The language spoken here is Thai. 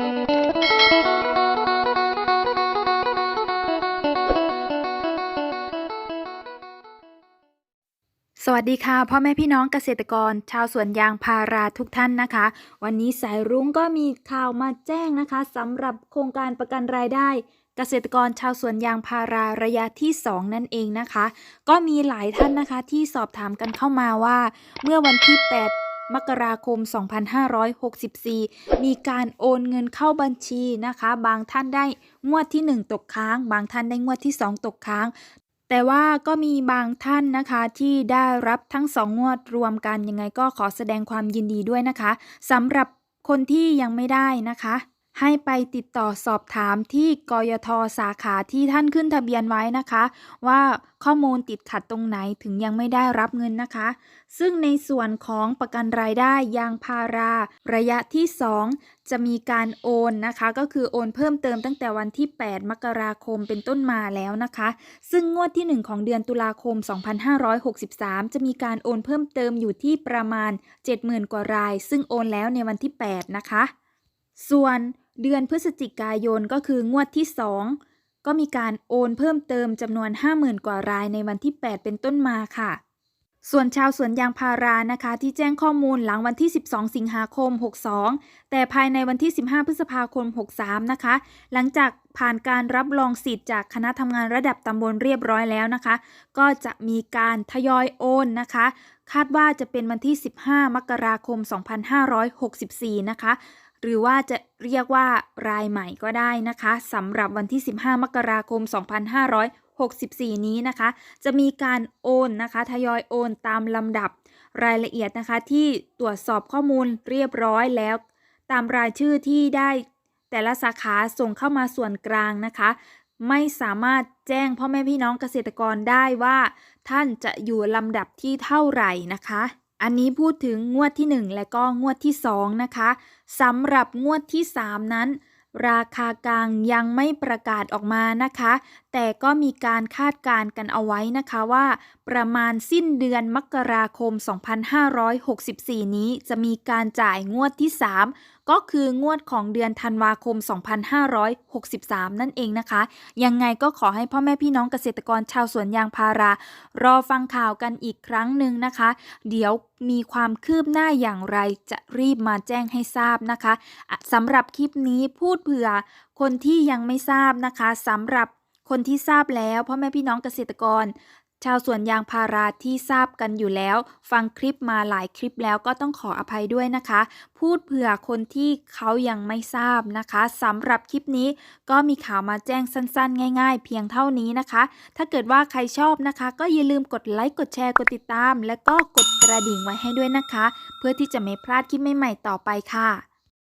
สวัสดีค่ะพ่อแม่พี่น้องเกษตรกร ชาวสวนยางพาราทุกท่านนะคะ วันนี้สายรุ้งก็มีข่าวมาแจ้งนะคะสำหรับโครงการประกันรายได้ เกษตรกรชาวสวนยางพาราระยะที่ 2 นั่นเองนะคะ ก็มีหลายท่านนะคะที่สอบถามกันเข้ามาว่า เมื่อวันที่ 8 มกราคม 2564 มีการโอนเงินเข้าบัญชีนะคะ บางท่านได้งวดที่ 1 ตกค้าง บางท่านได้งวดที่ 2 ตกค้างแต่ว่าก็มีบางท่านนะคะที่ได้รับทั้งสองงวดรวมกันยังไงก็ขอแสดงความยินดีด้วยนะคะสำหรับคนที่ยังไม่ได้นะคะ ให้ไปติดต่อสอบถามที่กยทสาขาที่ท่านขึ้นทะเบียนไว้นะคะ ว่าข้อมูลติดขัดตรงไหนถึงยังไม่ได้รับเงินนะคะ ซึ่งในส่วนของประกันรายได้ยางพารา ระยะที่ 2 จะมีการโอนนะคะ ก็คือโอนเพิ่มเติมตั้งแต่วันที่ 8 มกราคมเป็นต้นมาแล้วนะคะ ซึ่งงวดที่ 1 ของเดือนตุลาคม 2563 จะมีการโอนเพิ่มเติมอยู่ที่ประมาณ 70,000 กว่าราย ซึ่งโอนแล้วในวันที่ 8 นะคะ ส่วนเดือนพฤศจิกายนก็คืองวดที่ 2 ก็มีการโอนเพิ่มเติมจำนวน 50,000 กว่ารายในวันที่ 8 เป็นต้นมาค่ะ ส่วนชาวสวนยางพารานะคะ ที่แจ้งข้อมูลหลังวันที่ 12 สิงหาคม 62 แต่ภายในวันที่ 15 พฤษภาคม 63 นะคะ หลังจากผ่านการรับรองสิทธิ์จากคณะทำงานระดับตำบลเรียบร้อยแล้วนะคะ ก็จะมีการทยอยโอนนะคะ คาดว่าจะเป็นวันที่ 15 มกราคม 2564 นะคะ หรือว่าจะเรียกว่ารายใหม่ก็ได้นะคะสำหรับวันที่ 15 มกราคม 2564 นี้นะคะ จะมีการโอนนะคะทยอยโอนตามลำดับรายละเอียดนะคะที่ตรวจสอบข้อมูลเรียบร้อยแล้ว ตามรายชื่อที่ได้แต่ละสาขาส่งเข้ามาส่วนกลางนะคะ ไม่สามารถแจ้งพ่อแม่พี่น้องเกษตรกรได้ว่า ท่านจะอยู่ลำดับที่เท่าไหร่นะคะ อันนี้พูดถึงงวดที่ 1 และก็งวดที่ 2 นะคะสำหรับงวดที่ 3 นั้น ราคากลางยังไม่ประกาศออกมานะคะ แต่ก็มีการคาดการณ์กันเอาไว้นะคะว่า ประมาณสิ้นเดือนมกราคม 2564 นี้จะมีการจ่ายงวดที่ 3 ก็คืองวดของเดือนธันวาคม 2563 นั่นเองนะคะ ยังไงก็ขอให้พ่อแม่พี่น้องเกษตรกรชาวสวนยางพารารอฟังข่าวกันอีกครั้งหนึ่งนะคะ เดี๋ยวมีความคืบหน้าอย่างไรจะรีบมาแจ้งให้ทราบนะคะอะสำหรับคลิปนี้พูดเผื่อคนที่ยังไม่ทราบนะคะสำหรับคนที่ทราบแล้วพ่อแม่พี่น้องเกษตรกร ชาวสวนยางพาราที่ทราบกันอยู่แล้ว ฟังคลิปมาหลายคลิปแล้วก็ต้องขออภัยด้วยนะคะ พูดเผื่อคนที่เขายังไม่ทราบนะคะสำหรับคลิปนี้ก็มีข่าวมาแจ้งสั้น ๆ ง่าย ๆ เพียงเท่านี้นะคะ ถ้าเกิดว่าใครชอบนะคะ ก็อย่าลืมกดไลค์กดแชร์กดติดตาม และก็กดกระดิ่งไว้ให้ด้วยนะคะ เพื่อที่จะไม่พลาดคลิปใหม่ๆต่อไปค่ะ